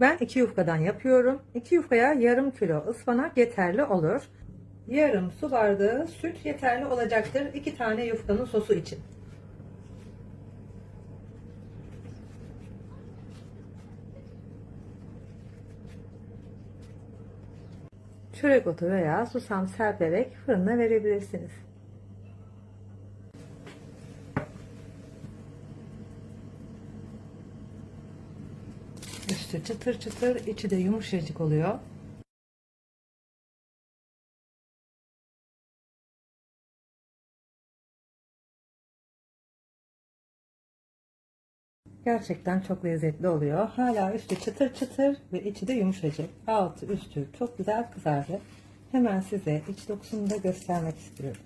Ben iki yufkadan yapıyorum. İki yufkaya yarım kilo ıspanak yeterli olur. Yarım su bardağı süt yeterli olacaktır. iki tane yufkanın sosu için. Çörek otu veya susam serperek fırına verebilirsiniz. Üstü çıtır çıtır, içi de yumuşacık oluyor. Gerçekten çok lezzetli oluyor. Hala üstü çıtır çıtır ve içi de yumuşacık. Altı üstü çok güzel kızardı. Hemen size iç dokusunu da göstermek istiyorum.